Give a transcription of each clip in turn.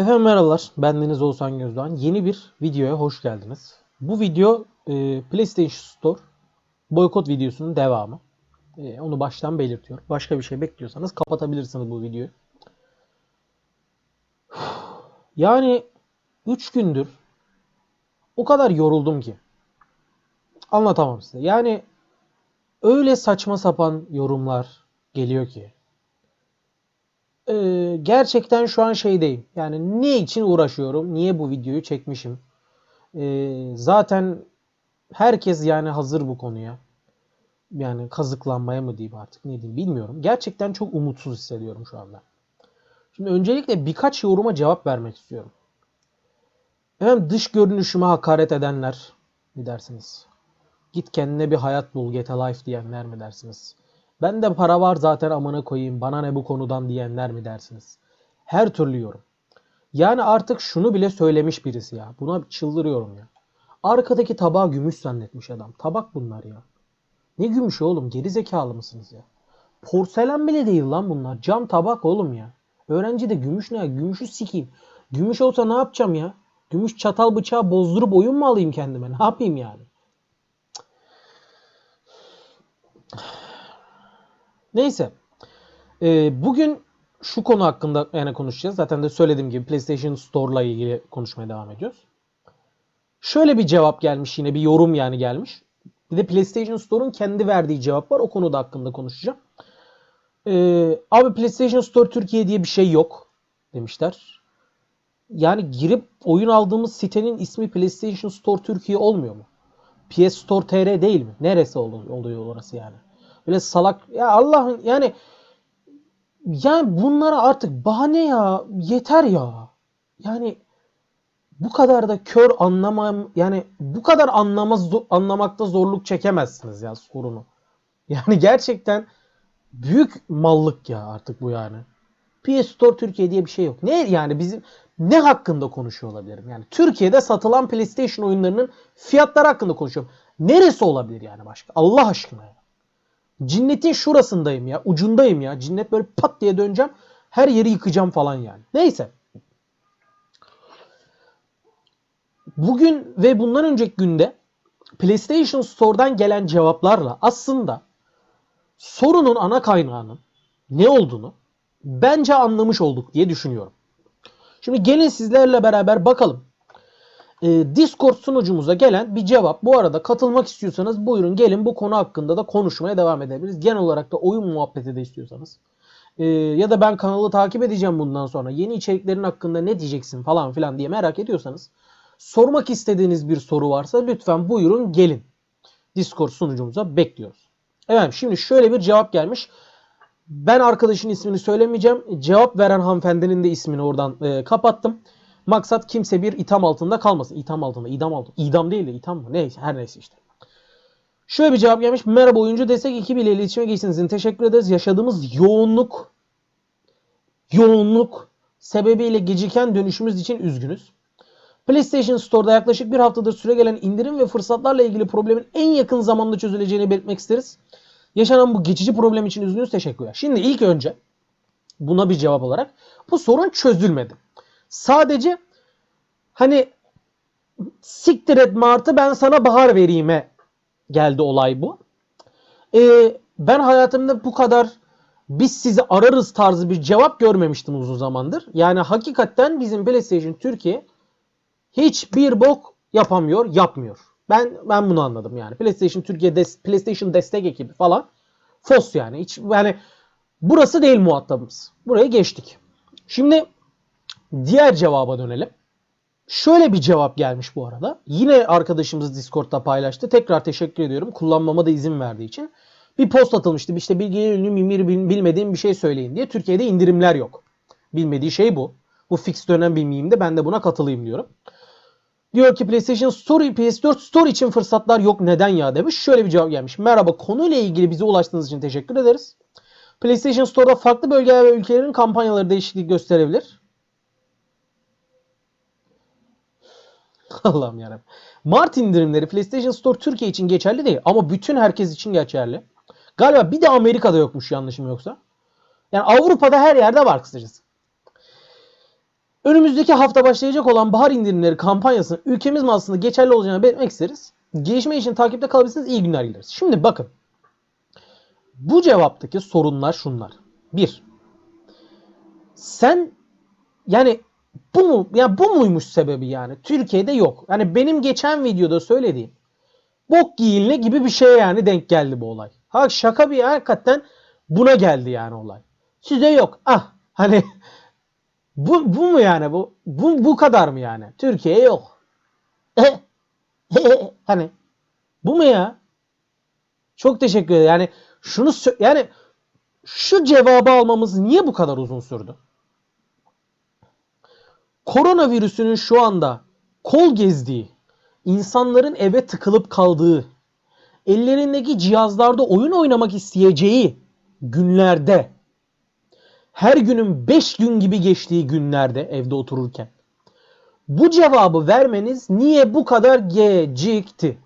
Efendim merhabalar. Ben Deniz Oğuzhan Gözdoğan. Yeni bir videoya hoş geldiniz. Bu video e, PlayStation Store boykot videosunun devamı. E, onu baştan belirtiyorum. Başka bir şey bekliyorsanız kapatabilirsiniz bu videoyu. Yani 3 gündür o kadar yoruldum ki. Anlatamam size. Yani öyle saçma sapan yorumlar geliyor ki. Ee, gerçekten şu an şeydeyim. Yani ne için uğraşıyorum? Niye bu videoyu çekmişim? Ee, zaten herkes yani hazır bu konuya. Yani kazıklanmaya mı diyeyim artık ne diyeyim bilmiyorum. Gerçekten çok umutsuz hissediyorum şu anda. Şimdi öncelikle birkaç yoruma cevap vermek istiyorum. Hem dış görünüşüme hakaret edenler mi dersiniz? Git kendine bir hayat bul, get a life diyenler mi dersiniz? Bende para var zaten amına koyayım, bana ne bu konudan diyenler mi dersiniz? Her türlü yorum. Yani artık şunu bile söylemiş birisi ya. Buna çıldırıyorum ya. Arkadaki tabağı gümüş zannetmiş adam. Tabak bunlar ya. Ne gümüşü oğlum? Geri zekalı mısınız ya? Porselen bile değil lan bunlar. Cam tabak oğlum ya. Öğrenci de gümüş ne ya? Gümüşü sikeyim. Gümüş olsa ne yapacağım ya? Gümüş çatal bıçağı bozdurup oyun mu alayım kendime? Ne yapayım yani? Neyse. Ee, bugün şu konu hakkında yani konuşacağız. Zaten de söylediğim gibi PlayStation Store'la ilgili konuşmaya devam ediyoruz. Şöyle bir cevap gelmiş yine bir yorum yani gelmiş. Bir de PlayStation Store'un kendi verdiği cevap var. O konuda hakkında konuşacağım. Ee, abi PlayStation Store Türkiye diye bir şey yok demişler. Yani girip oyun aldığımız sitenin ismi PlayStation Store Türkiye olmuyor mu? PS Store TR değil mi? Neresi oluyor orası yani? Böyle salak ya Allah'ın yani yani bunlara artık bahane ya yeter ya. Yani bu kadar da kör anlamam yani bu kadar anlamaz anlamakta zorluk çekemezsiniz ya sorunu. Yani gerçekten büyük mallık ya artık bu yani. PS Store Türkiye diye bir şey yok. Ne yani bizim ne hakkında konuşuyor olabilirim? Yani Türkiye'de satılan PlayStation oyunlarının fiyatları hakkında konuşuyorum. Neresi olabilir yani başka? Allah aşkına ya. Cinnetin şurasındayım ya. Ucundayım ya. Cinnet böyle pat diye döneceğim. Her yeri yıkacağım falan yani. Neyse. Bugün ve bundan önceki günde PlayStation Store'dan gelen cevaplarla aslında sorunun ana kaynağının ne olduğunu bence anlamış olduk diye düşünüyorum. Şimdi gelin sizlerle beraber bakalım. Ee, Discord sunucumuza gelen bir cevap. Bu arada katılmak istiyorsanız buyurun gelin bu konu hakkında da konuşmaya devam edebiliriz. Genel olarak da oyun muhabbeti de istiyorsanız. Ee, ya da ben kanalı takip edeceğim bundan sonra. Yeni içeriklerin hakkında ne diyeceksin falan filan diye merak ediyorsanız. Sormak istediğiniz bir soru varsa lütfen buyurun gelin. Discord sunucumuza bekliyoruz. Evet şimdi şöyle bir cevap gelmiş. Ben arkadaşın ismini söylemeyeceğim. Cevap veren hanımefendinin de ismini oradan e, kapattım. Maksat kimse bir itham altında kalmasın. İtham altında, idam altında. İdam değil de itham mı? Neyse her neyse işte. Şöyle bir cevap gelmiş. Merhaba oyuncu desek ekibiyle iletişime geçtiğiniz teşekkür ederiz. Yaşadığımız yoğunluk yoğunluk sebebiyle geciken dönüşümüz için üzgünüz. PlayStation Store'da yaklaşık bir haftadır süre gelen indirim ve fırsatlarla ilgili problemin en yakın zamanda çözüleceğini belirtmek isteriz. Yaşanan bu geçici problem için üzgünüz. Teşekkürler. Şimdi ilk önce buna bir cevap olarak bu sorun çözülmedi. Sadece hani siktir et Mart'ı ben sana bahar vereyim'e geldi olay bu. Ee, ben hayatımda bu kadar biz sizi ararız tarzı bir cevap görmemiştim uzun zamandır. Yani hakikaten bizim PlayStation Türkiye hiçbir bok yapamıyor, yapmıyor. Ben ben bunu anladım yani. PlayStation Türkiye des, PlayStation destek ekibi falan fos yani. Hiç yani burası değil muhatabımız. Buraya geçtik. Şimdi diğer cevaba dönelim. Şöyle bir cevap gelmiş bu arada. Yine arkadaşımız Discord'da paylaştı. Tekrar teşekkür ediyorum. Kullanmama da izin verdiği için. Bir post atılmıştı. İşte bilgiye ünlü mimir bilmediğim bir şey söyleyin diye. Türkiye'de indirimler yok. Bilmediği şey bu. Bu fix dönem bir mimde ben de buna katılayım diyorum. Diyor ki PlayStation Store, PS4 Store için fırsatlar yok neden ya demiş. Şöyle bir cevap gelmiş. Merhaba konuyla ilgili bize ulaştığınız için teşekkür ederiz. PlayStation Store'da farklı bölgeler ve ülkelerin kampanyaları değişiklik gösterebilir. Allah'ım yarabbim. Mart indirimleri PlayStation Store Türkiye için geçerli değil ama bütün herkes için geçerli. Galiba bir de Amerika'da yokmuş yanlışım yoksa. Yani Avrupa'da her yerde var kısacası. Önümüzdeki hafta başlayacak olan bahar indirimleri kampanyasının ülkemiz aslında geçerli olacağını belirtmek isteriz. Gelişme için takipte kalabilirsiniz. İyi günler dileriz. Şimdi bakın. Bu cevaptaki sorunlar şunlar. Bir. Sen yani bu mu ya bu muymuş sebebi yani? Türkiye'de yok. Yani benim geçen videoda söylediğim bok giyinle gibi bir şey yani denk geldi bu olay. Ha şaka bir hakikaten buna geldi yani olay. Size yok. Ah hani bu, bu mu yani bu? Bu, bu kadar mı yani? Türkiye yok. hani bu mu ya? Çok teşekkür ederim. Yani şunu yani şu cevabı almamız niye bu kadar uzun sürdü? Koronavirüsünün şu anda kol gezdiği, insanların eve tıkılıp kaldığı, ellerindeki cihazlarda oyun oynamak isteyeceği günlerde her günün 5 gün gibi geçtiği günlerde evde otururken bu cevabı vermeniz niye bu kadar gecikti?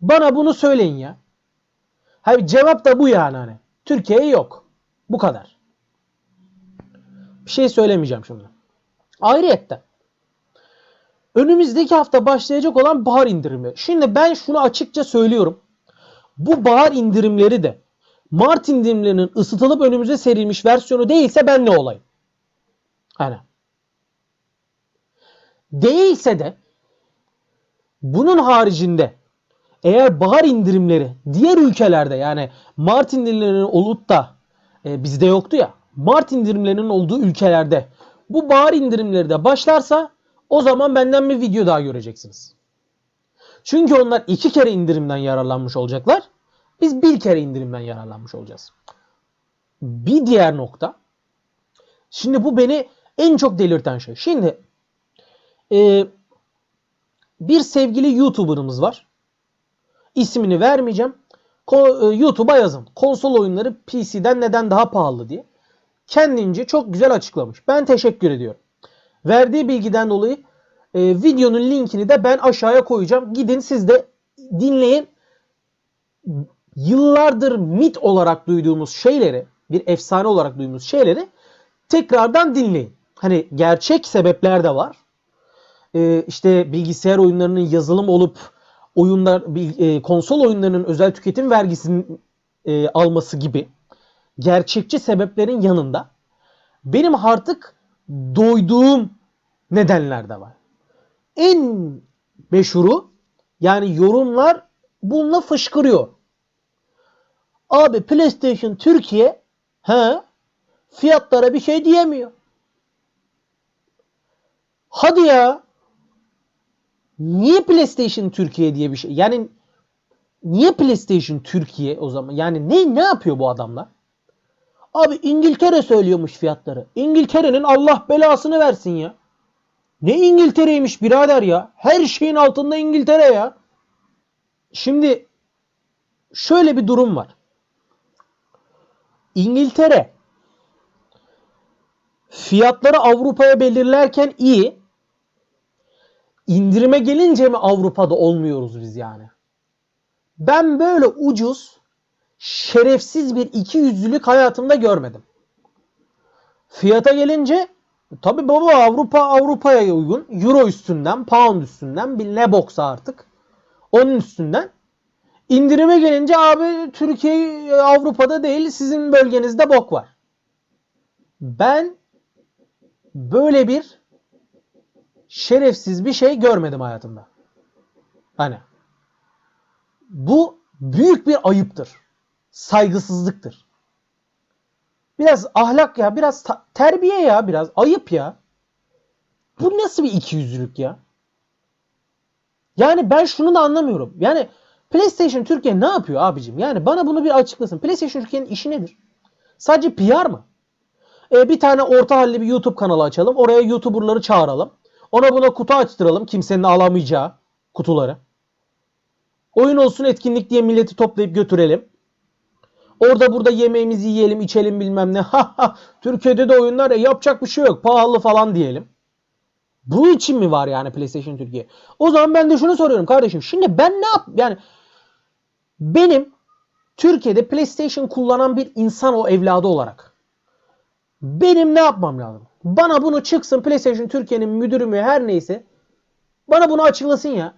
Bana bunu söyleyin ya. Hayır cevap da bu yani hani. Türkiye yok. Bu kadar. Bir şey söylemeyeceğim şimdi. Ayrıyetten önümüzdeki hafta başlayacak olan bahar indirimleri. Şimdi ben şunu açıkça söylüyorum. Bu bahar indirimleri de Mart indirimlerinin ısıtılıp önümüze serilmiş versiyonu değilse ben ne olayım? Hani. Değilse de bunun haricinde eğer bahar indirimleri diğer ülkelerde yani Mart indirimlerinin olup da e, bizde yoktu ya Mart indirimlerinin olduğu ülkelerde bu bahar indirimleri de başlarsa o zaman benden bir video daha göreceksiniz. Çünkü onlar iki kere indirimden yararlanmış olacaklar. Biz bir kere indirimden yararlanmış olacağız. Bir diğer nokta. Şimdi bu beni en çok delirten şey. Şimdi e, bir sevgili YouTuber'ımız var. İsmini vermeyeceğim. E, YouTube'a yazın. Konsol oyunları PC'den neden daha pahalı diye. Kendince çok güzel açıklamış. Ben teşekkür ediyorum. Verdiği bilgiden dolayı e, videonun linkini de ben aşağıya koyacağım. Gidin siz de dinleyin yıllardır mit olarak duyduğumuz şeyleri, bir efsane olarak duyduğumuz şeyleri tekrardan dinleyin. Hani gerçek sebepler de var. Ee, işte bilgisayar oyunlarının yazılım olup oyunlar e, konsol oyunlarının özel tüketim vergisini e, alması gibi gerçekçi sebeplerin yanında benim artık doyduğum nedenler de var. En meşhuru yani yorumlar bununla fışkırıyor. Abi PlayStation Türkiye he, fiyatlara bir şey diyemiyor. Hadi ya. Niye PlayStation Türkiye diye bir şey? Yani niye PlayStation Türkiye o zaman? Yani ne ne yapıyor bu adamlar? Abi İngiltere söylüyormuş fiyatları. İngiltere'nin Allah belasını versin ya. Ne İngiltere'ymiş birader ya? Her şeyin altında İngiltere ya. Şimdi şöyle bir durum var. İngiltere fiyatları Avrupa'ya belirlerken iyi. İndirime gelince mi Avrupa'da olmuyoruz biz yani? Ben böyle ucuz, şerefsiz bir iki yüzlülük hayatımda görmedim. Fiyata gelince tabi baba Avrupa Avrupa'ya uygun. Euro üstünden, pound üstünden bir ne boksa artık. Onun üstünden İndirime gelince abi Türkiye Avrupa'da değil sizin bölgenizde bok var. Ben böyle bir şerefsiz bir şey görmedim hayatımda. Hani bu büyük bir ayıptır. Saygısızlıktır. Biraz ahlak ya, biraz terbiye ya, biraz ayıp ya. Bu nasıl bir ikiyüzlülük ya? Yani ben şunu da anlamıyorum. Yani PlayStation Türkiye ne yapıyor abicim? Yani bana bunu bir açıklasın. PlayStation Türkiye'nin işi nedir? Sadece PR mı? E, bir tane orta halli bir YouTube kanalı açalım. Oraya YouTuber'ları çağıralım. Ona buna kutu açtıralım. Kimsenin alamayacağı kutuları. Oyun olsun etkinlik diye milleti toplayıp götürelim. Orada burada yemeğimizi yiyelim, içelim bilmem ne. Türkiye'de de oyunlar ya yapacak bir şey yok. Pahalı falan diyelim. Bu için mi var yani PlayStation Türkiye? O zaman ben de şunu soruyorum kardeşim. Şimdi ben ne yap yani benim Türkiye'de PlayStation kullanan bir insan o evladı olarak benim ne yapmam lazım? Bana bunu çıksın PlayStation Türkiye'nin müdürü mü her neyse. Bana bunu açıklasın ya.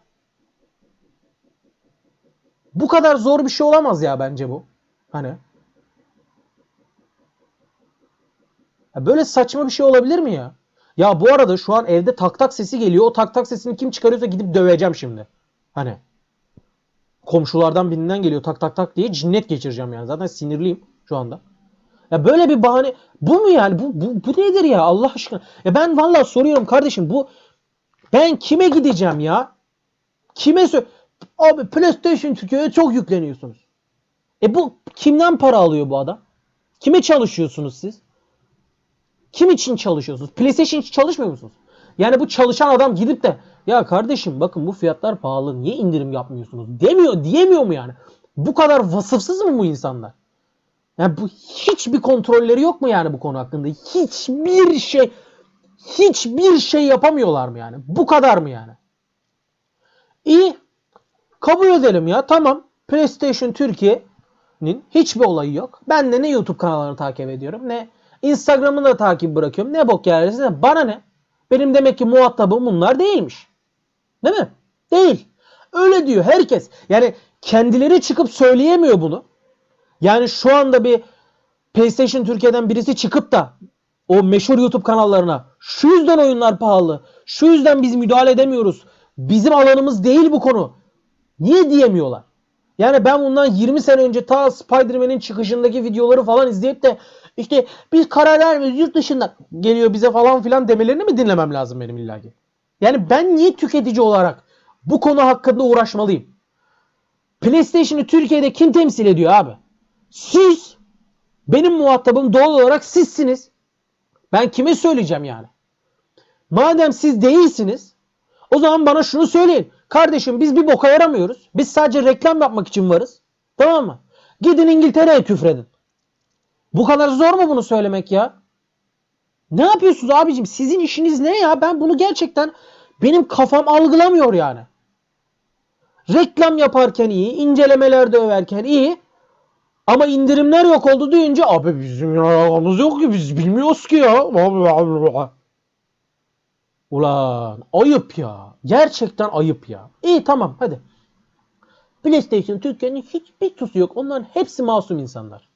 Bu kadar zor bir şey olamaz ya bence bu. Hani. Ya böyle saçma bir şey olabilir mi ya? Ya bu arada şu an evde tak tak sesi geliyor. O tak tak sesini kim çıkarıyorsa gidip döveceğim şimdi. Hani. Komşulardan birinden geliyor tak tak tak diye cinnet geçireceğim yani. Zaten sinirliyim şu anda. Ya böyle bir bahane bu mu yani? Bu, bu, bu nedir ya Allah aşkına? Ya ben vallahi soruyorum kardeşim bu ben kime gideceğim ya? Kime sö Abi PlayStation Türkiye'ye çok yükleniyorsunuz. E bu kimden para alıyor bu adam? Kime çalışıyorsunuz siz? Kim için çalışıyorsunuz? PlayStation için çalışmıyor musunuz? Yani bu çalışan adam gidip de ya kardeşim bakın bu fiyatlar pahalı niye indirim yapmıyorsunuz demiyor diyemiyor mu yani? Bu kadar vasıfsız mı bu insanlar? Yani bu hiçbir kontrolleri yok mu yani bu konu hakkında? Hiçbir şey hiçbir şey yapamıyorlar mı yani? Bu kadar mı yani? İyi. Kabul edelim ya. Tamam. PlayStation Türkiye'nin hiçbir olayı yok. Ben de ne YouTube kanallarını takip ediyorum ne Instagram'ını da takip bırakıyorum. Ne bok yerlerse bana ne? Benim demek ki muhatabım bunlar değilmiş. Değil mi? Değil. Öyle diyor herkes. Yani kendileri çıkıp söyleyemiyor bunu. Yani şu anda bir PlayStation Türkiye'den birisi çıkıp da o meşhur YouTube kanallarına şu yüzden oyunlar pahalı, şu yüzden biz müdahale edemiyoruz, bizim alanımız değil bu konu. Niye diyemiyorlar? Yani ben bundan 20 sene önce ta Spider-Man'in çıkışındaki videoları falan izleyip de işte biz karar vermiyoruz yurt dışından geliyor bize falan filan demelerini mi dinlemem lazım benim illaki? Yani ben niye tüketici olarak bu konu hakkında uğraşmalıyım? PlayStation'ı Türkiye'de kim temsil ediyor abi? Siz. Benim muhatabım doğal olarak sizsiniz. Ben kime söyleyeceğim yani? Madem siz değilsiniz o zaman bana şunu söyleyin. Kardeşim biz bir boka yaramıyoruz. Biz sadece reklam yapmak için varız. Tamam mı? Gidin İngiltere'ye küfredin. Bu kadar zor mu bunu söylemek ya? Ne yapıyorsunuz abicim? Sizin işiniz ne ya? Ben bunu gerçekten benim kafam algılamıyor yani. Reklam yaparken iyi, incelemelerde överken iyi. Ama indirimler yok oldu deyince abi bizim aramız yok ki biz bilmiyoruz ki ya. Ulan ayıp ya. Gerçekten ayıp ya. İyi tamam hadi. PlayStation Türkiye'nin hiçbir tusu yok. Onların hepsi masum insanlar.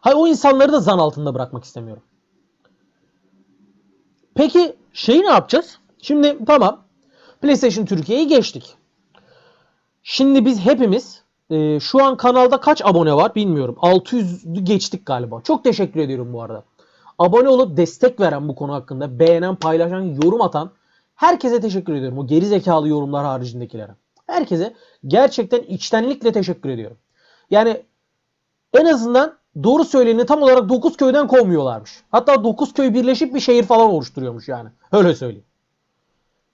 Hayır o insanları da zan altında bırakmak istemiyorum. Peki şeyi ne yapacağız? Şimdi tamam. PlayStation Türkiye'yi geçtik. Şimdi biz hepimiz e, şu an kanalda kaç abone var bilmiyorum. 600'ü geçtik galiba. Çok teşekkür ediyorum bu arada. Abone olup destek veren bu konu hakkında beğenen, paylaşan, yorum atan herkese teşekkür ediyorum. O geri zekalı yorumlar haricindekilere. Herkese gerçekten içtenlikle teşekkür ediyorum. Yani en azından doğru söyleyeni tam olarak 9 köyden kovmuyorlarmış. Hatta 9 köy birleşip bir şehir falan oluşturuyormuş yani. Öyle söyleyeyim.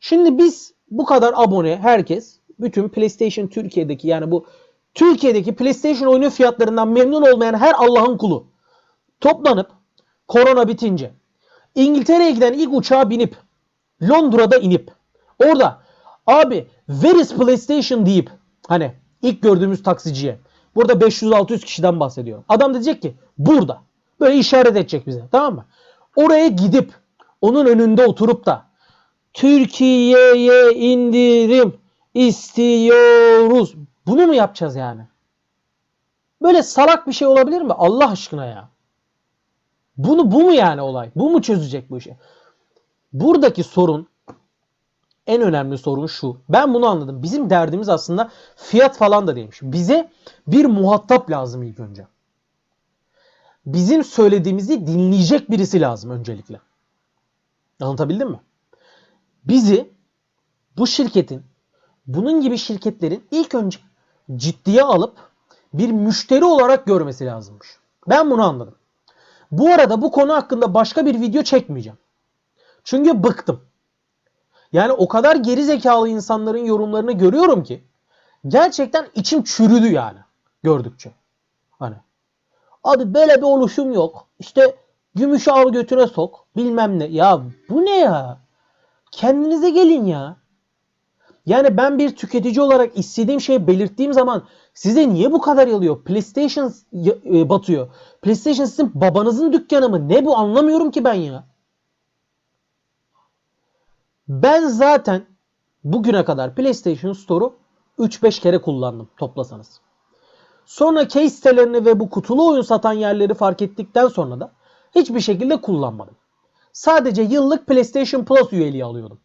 Şimdi biz bu kadar abone herkes bütün PlayStation Türkiye'deki yani bu Türkiye'deki PlayStation oyunu fiyatlarından memnun olmayan her Allah'ın kulu toplanıp korona bitince İngiltere'ye giden ilk uçağa binip Londra'da inip orada abi where is PlayStation deyip hani ilk gördüğümüz taksiciye burada 500-600 kişiden bahsediyorum. Adam diyecek ki burada böyle işaret edecek bize tamam mı? Oraya gidip onun önünde oturup da Türkiye'ye indirim istiyoruz. Bunu mu yapacağız yani? Böyle salak bir şey olabilir mi? Allah aşkına ya. Bunu bu mu yani olay? Bu mu çözecek bu işi? Buradaki sorun en önemli sorun şu. Ben bunu anladım. Bizim derdimiz aslında fiyat falan da değilmiş. Bize bir muhatap lazım ilk önce. Bizim söylediğimizi dinleyecek birisi lazım öncelikle. Anlatabildim mi? Bizi bu şirketin bunun gibi şirketlerin ilk önce ciddiye alıp bir müşteri olarak görmesi lazımmış. Ben bunu anladım. Bu arada bu konu hakkında başka bir video çekmeyeceğim. Çünkü bıktım. Yani o kadar geri zekalı insanların yorumlarını görüyorum ki gerçekten içim çürüdü yani gördükçe. Hani abi böyle bir oluşum yok. İşte gümüş al götüne sok bilmem ne. Ya bu ne ya? Kendinize gelin ya. Yani ben bir tüketici olarak istediğim şeyi belirttiğim zaman size niye bu kadar yalıyor? PlayStation e, batıyor. PlayStation sizin babanızın dükkanı mı? Ne bu anlamıyorum ki ben ya. Ben zaten bugüne kadar PlayStation Store'u 3-5 kere kullandım toplasanız. Sonra case sitelerini ve bu kutulu oyun satan yerleri fark ettikten sonra da hiçbir şekilde kullanmadım. Sadece yıllık PlayStation Plus üyeliği alıyordum.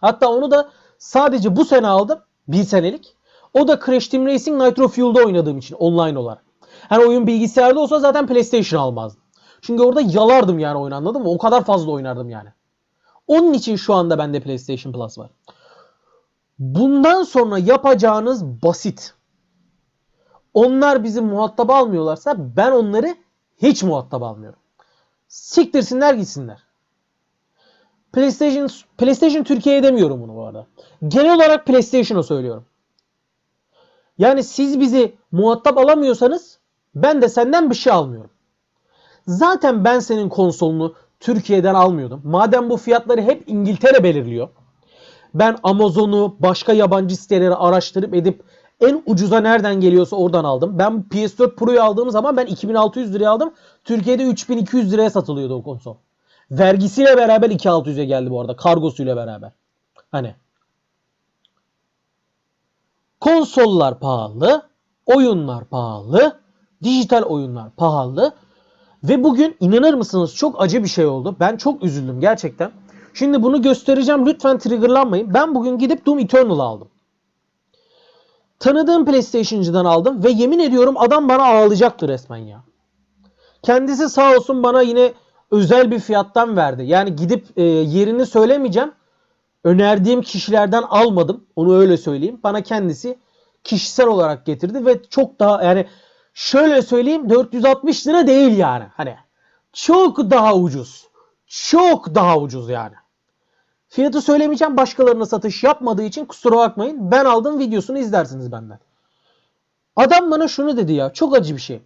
Hatta onu da sadece bu sene aldım. Bir senelik. O da Crash Team Racing Nitro Fuel'da oynadığım için online olarak. Hani oyun bilgisayarda olsa zaten PlayStation almazdım. Çünkü orada yalardım yani oyun anladın mı? O kadar fazla oynardım yani. Onun için şu anda bende PlayStation Plus var. Bundan sonra yapacağınız basit. Onlar bizi muhatap almıyorlarsa ben onları hiç muhatap almıyorum. Siktirsinler gitsinler. PlayStation PlayStation Türkiye'ye demiyorum bunu bu arada. Genel olarak PlayStation'a söylüyorum. Yani siz bizi muhatap alamıyorsanız ben de senden bir şey almıyorum. Zaten ben senin konsolunu Türkiye'den almıyordum. Madem bu fiyatları hep İngiltere belirliyor. Ben Amazon'u, başka yabancı siteleri araştırıp edip en ucuza nereden geliyorsa oradan aldım. Ben PS4 Pro'yu aldığım zaman ben 2600 liraya aldım. Türkiye'de 3200 liraya satılıyordu o konsol. Vergisiyle beraber 2600'e geldi bu arada. Kargosuyla beraber. Hani. Konsollar pahalı. Oyunlar pahalı. Dijital oyunlar pahalı. Ve bugün inanır mısınız çok acı bir şey oldu. Ben çok üzüldüm gerçekten. Şimdi bunu göstereceğim. Lütfen triggerlanmayın. Ben bugün gidip Doom Eternal aldım. Tanıdığım PlayStation'cıdan aldım ve yemin ediyorum adam bana ağlayacaktı resmen ya. Kendisi sağ olsun bana yine özel bir fiyattan verdi. Yani gidip e, yerini söylemeyeceğim. Önerdiğim kişilerden almadım. Onu öyle söyleyeyim. Bana kendisi kişisel olarak getirdi ve çok daha yani şöyle söyleyeyim 460 lira değil yani. Hani çok daha ucuz. Çok daha ucuz yani. Fiyatı söylemeyeceğim başkalarına satış yapmadığı için kusura bakmayın. Ben aldım videosunu izlersiniz benden. Adam bana şunu dedi ya çok acı bir şey.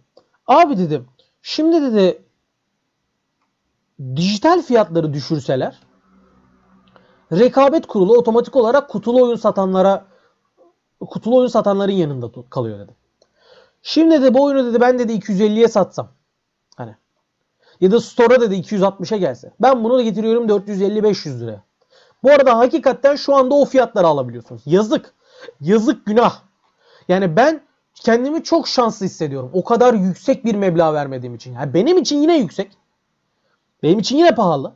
Abi dedim şimdi dedi dijital fiyatları düşürseler rekabet kurulu otomatik olarak kutulu oyun satanlara kutulu oyun satanların yanında kalıyor dedi. Şimdi de bu oyunu dedi ben dedi 250'ye satsam. Hani ya da store'a dedi 260'a gelse. Ben bunu da getiriyorum 450-500 liraya. Bu arada hakikaten şu anda o fiyatları alabiliyorsunuz. Yazık. Yazık günah. Yani ben kendimi çok şanslı hissediyorum. O kadar yüksek bir meblağ vermediğim için. Yani benim için yine yüksek. Benim için yine pahalı.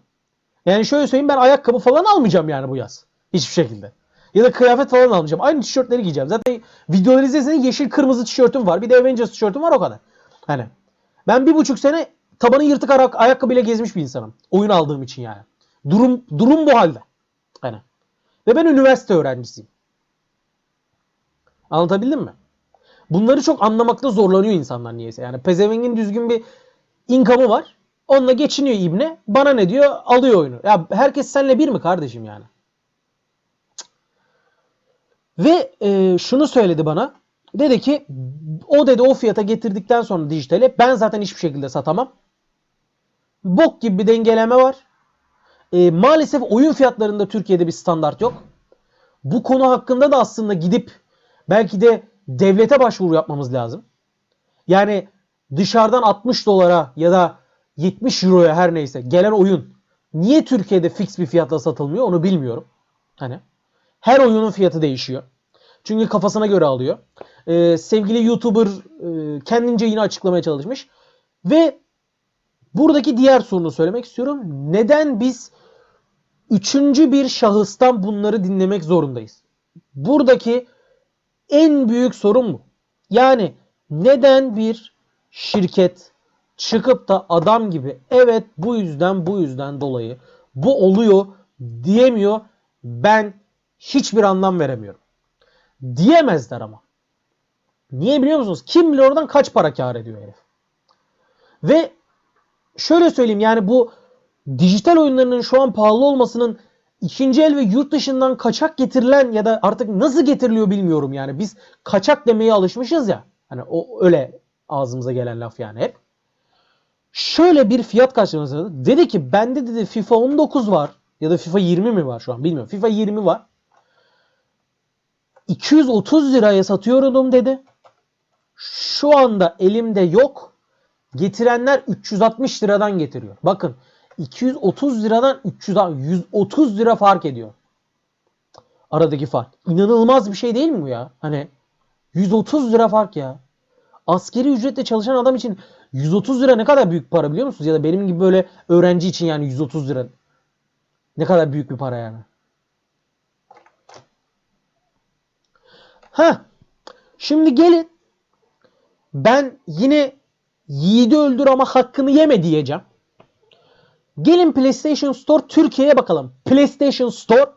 Yani şöyle söyleyeyim ben ayakkabı falan almayacağım yani bu yaz. Hiçbir şekilde. Ya da kıyafet falan almayacağım. Aynı tişörtleri giyeceğim. Zaten videoları izleseniz yeşil kırmızı tişörtüm var. Bir de Avengers tişörtüm var o kadar. Hani ben bir buçuk sene tabanı yırtık ayak- ayakkabıyla gezmiş bir insanım. Oyun aldığım için yani. Durum durum bu halde. Hani. Ve ben üniversite öğrencisiyim. Anlatabildim mi? Bunları çok anlamakta zorlanıyor insanlar niyeyse. Yani pezevengin düzgün bir income'ı var. Onunla geçiniyor ibne. Bana ne diyor? Alıyor oyunu. Ya herkes seninle bir mi kardeşim yani? Ve e, şunu söyledi bana. Dedi ki o dedi o fiyata getirdikten sonra dijitale ben zaten hiçbir şekilde satamam. Bok gibi bir dengeleme var. E, maalesef oyun fiyatlarında Türkiye'de bir standart yok. Bu konu hakkında da aslında gidip belki de devlete başvuru yapmamız lazım. Yani dışarıdan 60 dolara ya da 70 euroya her neyse gelen oyun niye Türkiye'de fix bir fiyatla satılmıyor onu bilmiyorum. Hani her oyunun fiyatı değişiyor. Çünkü kafasına göre alıyor. Ee, sevgili YouTuber e, kendince yine açıklamaya çalışmış. Ve buradaki diğer sorunu söylemek istiyorum. Neden biz üçüncü bir şahıstan bunları dinlemek zorundayız? Buradaki en büyük sorun bu. Yani neden bir şirket çıkıp da adam gibi evet bu yüzden bu yüzden dolayı bu oluyor diyemiyor. Ben hiçbir anlam veremiyorum. Diyemezler ama. Niye biliyor musunuz? Kim bilir oradan kaç para kar ediyor herif. Ve şöyle söyleyeyim yani bu dijital oyunlarının şu an pahalı olmasının ikinci el ve yurt dışından kaçak getirilen ya da artık nasıl getiriliyor bilmiyorum yani. Biz kaçak demeye alışmışız ya. Hani o öyle ağzımıza gelen laf yani hep. Şöyle bir fiyat karşılaması dedi ki bende dedi FIFA 19 var ya da FIFA 20 mi var şu an bilmiyorum. FIFA 20 var. 230 liraya satıyorum dedi. Şu anda elimde yok. Getirenler 360 liradan getiriyor. Bakın 230 liradan 300 130 lira fark ediyor. Aradaki fark. İnanılmaz bir şey değil mi bu ya? Hani 130 lira fark ya. Askeri ücretle çalışan adam için 130 lira ne kadar büyük para biliyor musunuz? Ya da benim gibi böyle öğrenci için yani 130 lira ne kadar büyük bir para yani. Ha. Şimdi gelin. Ben yine yiğidi öldür ama hakkını yeme diyeceğim. Gelin PlayStation Store Türkiye'ye bakalım. PlayStation Store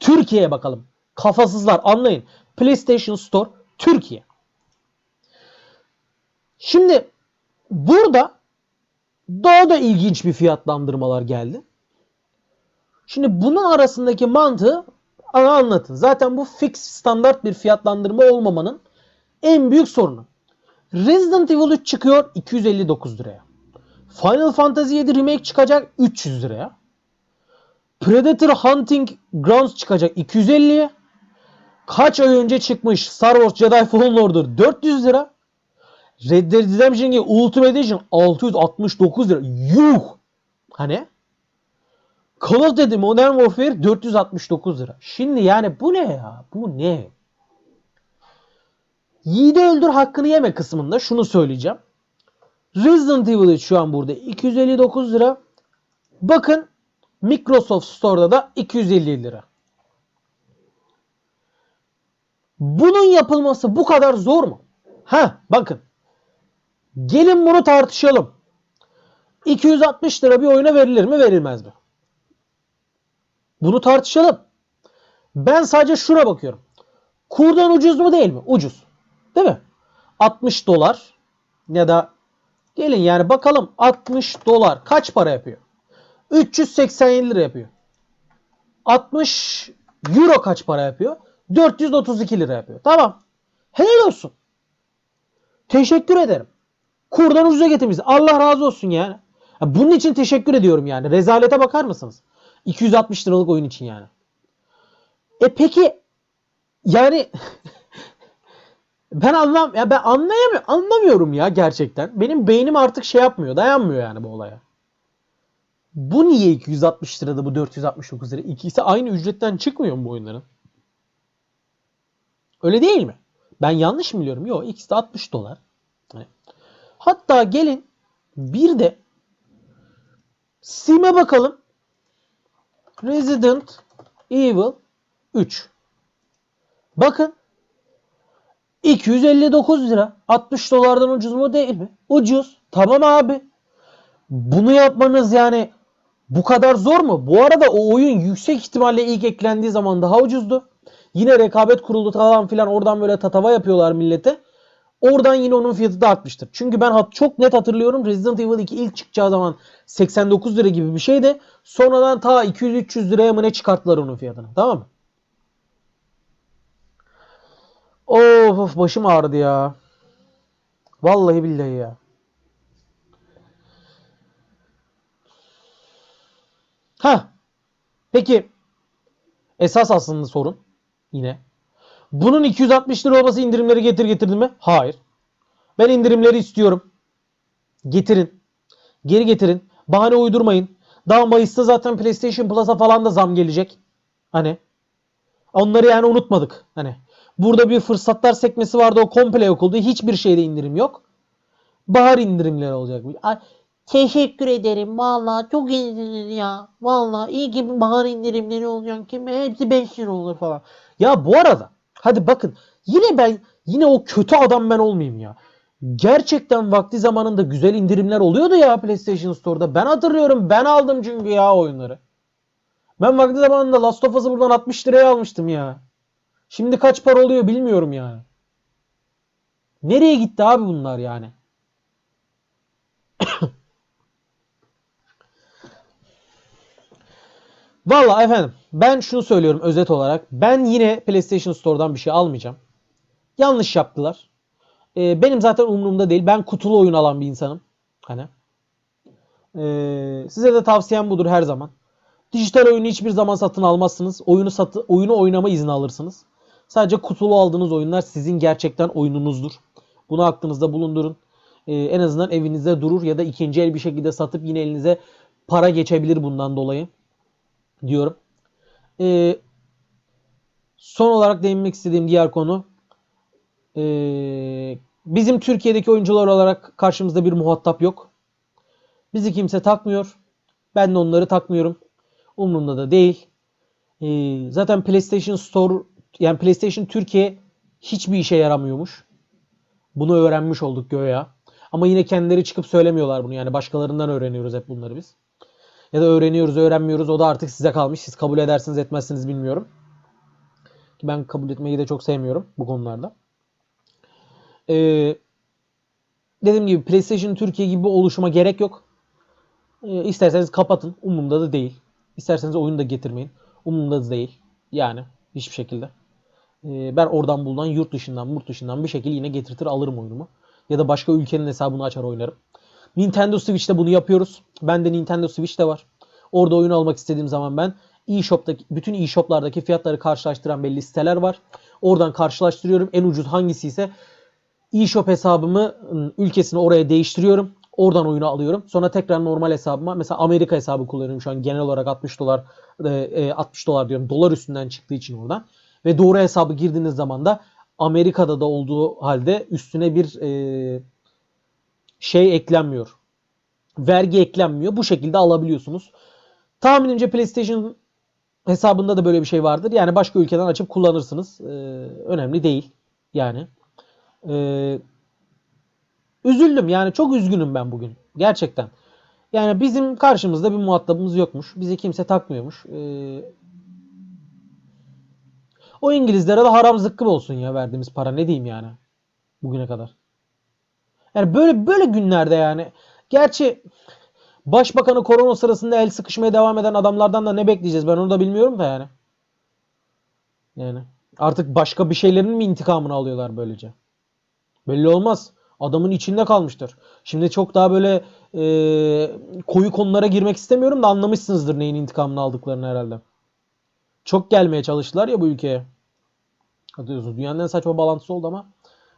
Türkiye'ye bakalım. Kafasızlar anlayın. PlayStation Store Türkiye. Şimdi burada daha da ilginç bir fiyatlandırmalar geldi. Şimdi bunun arasındaki mantığı anlatın. Zaten bu fix standart bir fiyatlandırma olmamanın en büyük sorunu. Resident Evil 3 çıkıyor 259 liraya. Final Fantasy 7 Remake çıkacak 300 liraya. Predator Hunting Grounds çıkacak 250'ye. Kaç ay önce çıkmış Star Wars Jedi Fallen Order 400 lira. Red Dead Redemption 2 Ultimate Edition 669 lira. Yuh! Hani? Call of Duty Modern Warfare 469 lira. Şimdi yani bu ne ya? Bu ne? Yiğidi öldür hakkını yeme kısmında şunu söyleyeceğim. Resident Evil şu an burada 259 lira. Bakın Microsoft Store'da da 250 lira. Bunun yapılması bu kadar zor mu? Ha bakın. Gelin bunu tartışalım. 260 lira bir oyuna verilir mi verilmez mi? Bunu tartışalım. Ben sadece şuna bakıyorum. Kurdan ucuz mu değil mi? Ucuz. Değil mi? 60 dolar ya da gelin yani bakalım 60 dolar kaç para yapıyor? 387 lira yapıyor. 60 euro kaç para yapıyor? 432 lira yapıyor. Tamam. Helal olsun. Teşekkür ederim. Kurdan ucuza getirmiş. Allah razı olsun yani. Ya Bunun için teşekkür ediyorum yani. Rezalete bakar mısınız? 260 liralık oyun için yani. E peki yani ben anlam ya ben anlayamıyorum anlamıyorum ya gerçekten. Benim beynim artık şey yapmıyor, dayanmıyor yani bu olaya. Bu niye 260 lirada bu 469 lira? İkisi aynı ücretten çıkmıyor mu bu oyunların? Öyle değil mi? Ben yanlış mı biliyorum? Yok ikisi de 60 dolar. Hani. Hatta gelin bir de Steam'e bakalım. Resident Evil 3. Bakın 259 lira. 60 dolardan ucuz mu değil mi? Ucuz. Tamam abi. Bunu yapmanız yani bu kadar zor mu? Bu arada o oyun yüksek ihtimalle ilk eklendiği zaman daha ucuzdu. Yine rekabet kurulu falan filan oradan böyle tatava yapıyorlar millete. Oradan yine onun fiyatı da artmıştır. Çünkü ben çok net hatırlıyorum Resident Evil 2 ilk çıkacağı zaman 89 lira gibi bir şeydi. Sonradan ta 200-300 liraya mı ne çıkarttılar onun fiyatını. Tamam mı? Of of başım ağrıdı ya. Vallahi billahi ya. Ha. Peki esas aslında sorun yine. Bunun 260 lira olması indirimleri getir getirdi mi? Hayır. Ben indirimleri istiyorum. Getirin. Geri getirin. Bahane uydurmayın. Daha Mayıs'ta zaten PlayStation Plus'a falan da zam gelecek. Hani. Onları yani unutmadık. Hani. Burada bir fırsatlar sekmesi vardı. O komple yok oldu. Hiçbir şeyde indirim yok. Bahar indirimleri olacak. Ay, Teşekkür ederim. Vallahi çok iyiydiniz ya. Vallahi iyi ki bahar indirimleri olacak ki hepsi 5 lira olur falan. Ya bu arada hadi bakın yine ben yine o kötü adam ben olmayayım ya. Gerçekten vakti zamanında güzel indirimler oluyordu ya PlayStation Store'da. Ben hatırlıyorum. Ben aldım çünkü ya oyunları. Ben vakti zamanında Last of Us'ı buradan 60 liraya almıştım ya. Şimdi kaç para oluyor bilmiyorum yani. Nereye gitti abi bunlar yani? Valla efendim ben şunu söylüyorum özet olarak. Ben yine PlayStation Store'dan bir şey almayacağım. Yanlış yaptılar. Ee, benim zaten umurumda değil. Ben kutulu oyun alan bir insanım. Hani. Ee, size de tavsiyem budur her zaman. Dijital oyunu hiçbir zaman satın almazsınız. Oyunu satı oyunu oynama izni alırsınız. Sadece kutulu aldığınız oyunlar sizin gerçekten oyununuzdur. Bunu aklınızda bulundurun. Ee, en azından evinizde durur ya da ikinci el bir şekilde satıp yine elinize para geçebilir bundan dolayı diyorum. Ee, son olarak değinmek istediğim diğer konu ee, bizim Türkiye'deki oyuncular olarak karşımızda bir muhatap yok. Bizi kimse takmıyor. Ben de onları takmıyorum. Umurumda da değil. Ee, zaten PlayStation Store yani PlayStation Türkiye hiçbir işe yaramıyormuş. Bunu öğrenmiş olduk göya. Ama yine kendileri çıkıp söylemiyorlar bunu. Yani başkalarından öğreniyoruz hep bunları biz. Ya da öğreniyoruz, öğrenmiyoruz. O da artık size kalmış. Siz kabul edersiniz, etmezsiniz bilmiyorum. Ki ben kabul etmeyi de çok sevmiyorum bu konularda. Ee, dediğim gibi PlayStation Türkiye gibi oluşuma gerek yok. Ee, isterseniz kapatın. Umurumda da değil. İsterseniz oyunu da getirmeyin. Umurumda da değil. Yani hiçbir şekilde. Ee, ben oradan bulunan yurt dışından, yurt dışından bir şekilde yine getirtir alırım oyunumu. Ya da başka ülkenin hesabını açar oynarım. Nintendo Switch'te bunu yapıyoruz. Bende Nintendo Switch de var. Orada oyun almak istediğim zaman ben eShop'taki bütün eShop'lardaki fiyatları karşılaştıran belli siteler var. Oradan karşılaştırıyorum. En ucuz hangisi ise eShop hesabımı ım, ülkesini oraya değiştiriyorum. Oradan oyunu alıyorum. Sonra tekrar normal hesabıma mesela Amerika hesabı kullanıyorum şu an genel olarak 60 dolar e, e, 60 dolar diyorum. Dolar üstünden çıktığı için oradan. Ve doğru hesabı girdiğiniz zaman da Amerika'da da olduğu halde üstüne bir e, şey eklenmiyor. Vergi eklenmiyor. Bu şekilde alabiliyorsunuz. Tahminimce PlayStation hesabında da böyle bir şey vardır. Yani başka ülkeden açıp kullanırsınız. Ee, önemli değil. Yani. Ee, üzüldüm. Yani çok üzgünüm ben bugün. Gerçekten. Yani bizim karşımızda bir muhatabımız yokmuş. Bizi kimse takmıyormuş. Ee, o İngilizlere de haram zıkkım olsun ya verdiğimiz para. Ne diyeyim yani. Bugüne kadar. Yani böyle böyle günlerde yani. Gerçi Başbakanı korona sırasında el sıkışmaya devam eden adamlardan da ne bekleyeceğiz ben onu da bilmiyorum da yani. Yani artık başka bir şeylerin mi intikamını alıyorlar böylece? Belli olmaz. Adamın içinde kalmıştır. Şimdi çok daha böyle e, koyu konulara girmek istemiyorum da anlamışsınızdır neyin intikamını aldıklarını herhalde. Çok gelmeye çalıştılar ya bu ülkeye. Hatırlıyorsunuz. Dünyanın en saçma bağlantısı oldu ama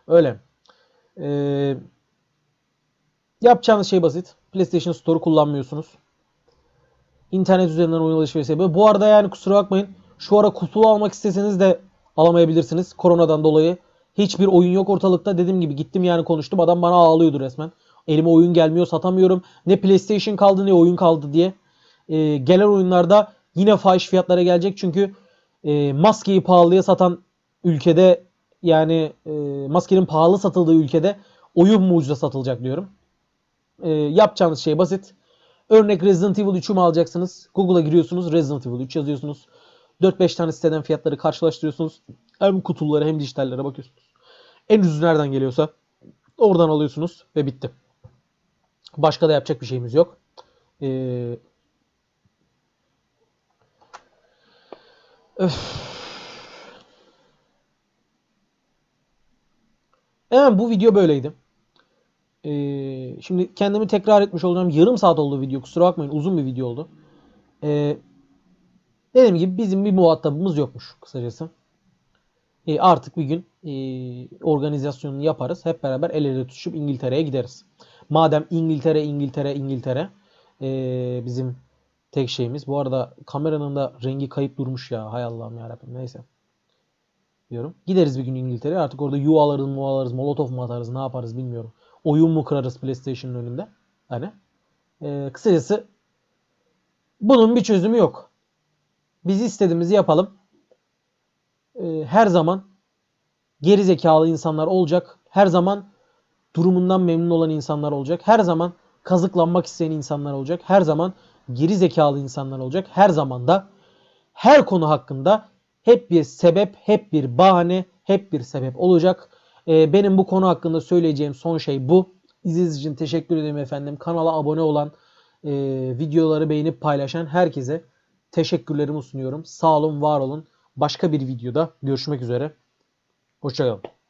öyle. Eee Yapacağınız şey basit. PlayStation Store'u kullanmıyorsunuz. İnternet üzerinden oyun alışverişi yapıyor. Bu arada yani kusura bakmayın. Şu ara kutulu almak isteseniz de alamayabilirsiniz. Koronadan dolayı. Hiçbir oyun yok ortalıkta. Dediğim gibi gittim yani konuştum. Adam bana ağlıyordu resmen. Elime oyun gelmiyor satamıyorum. Ne PlayStation kaldı ne oyun kaldı diye. Ee, gelen oyunlarda yine fahiş fiyatlara gelecek. Çünkü e, maskeyi pahalıya satan ülkede yani e, maskenin pahalı satıldığı ülkede oyun mu ucuza satılacak diyorum. E, yapacağınız şey basit. Örnek Resident Evil 3'ü mü alacaksınız? Google'a giriyorsunuz. Resident Evil 3 yazıyorsunuz. 4-5 tane siteden fiyatları karşılaştırıyorsunuz. Hem kutulara hem dijitallere bakıyorsunuz. En ucuz nereden geliyorsa oradan alıyorsunuz ve bitti. Başka da yapacak bir şeyimiz yok. Ee. Evet bu video böyleydi. Ee, şimdi kendimi tekrar etmiş olacağım. Yarım saat oldu video. Kusura bakmayın. Uzun bir video oldu. Ee, dediğim gibi bizim bir muhatabımız yokmuş kısacası. Ee, artık bir gün e, organizasyonunu yaparız. Hep beraber el ele tutuşup İngiltere'ye gideriz. Madem İngiltere, İngiltere, İngiltere ee, bizim tek şeyimiz. Bu arada kameranın da rengi kayıp durmuş ya. Hay Allah'ım yarabbim. Neyse. Diyorum. Gideriz bir gün İngiltere'ye. Artık orada U alırız, mu alırız, molotof mu atarız, ne yaparız bilmiyorum oyun mu kırarız PlayStation'ın önünde? Hani e, kısacası bunun bir çözümü yok. Biz istediğimizi yapalım. E, her zaman geri zekalı insanlar olacak. Her zaman durumundan memnun olan insanlar olacak. Her zaman kazıklanmak isteyen insanlar olacak. Her zaman geri zekalı insanlar olacak. Her zaman da her konu hakkında hep bir sebep, hep bir bahane, hep bir sebep olacak. Ee, benim bu konu hakkında söyleyeceğim son şey bu. İzlediğiniz için teşekkür ederim efendim. Kanala abone olan, e, videoları beğenip paylaşan herkese teşekkürlerimi sunuyorum. Sağ olun, var olun. Başka bir videoda görüşmek üzere. Hoşçakalın.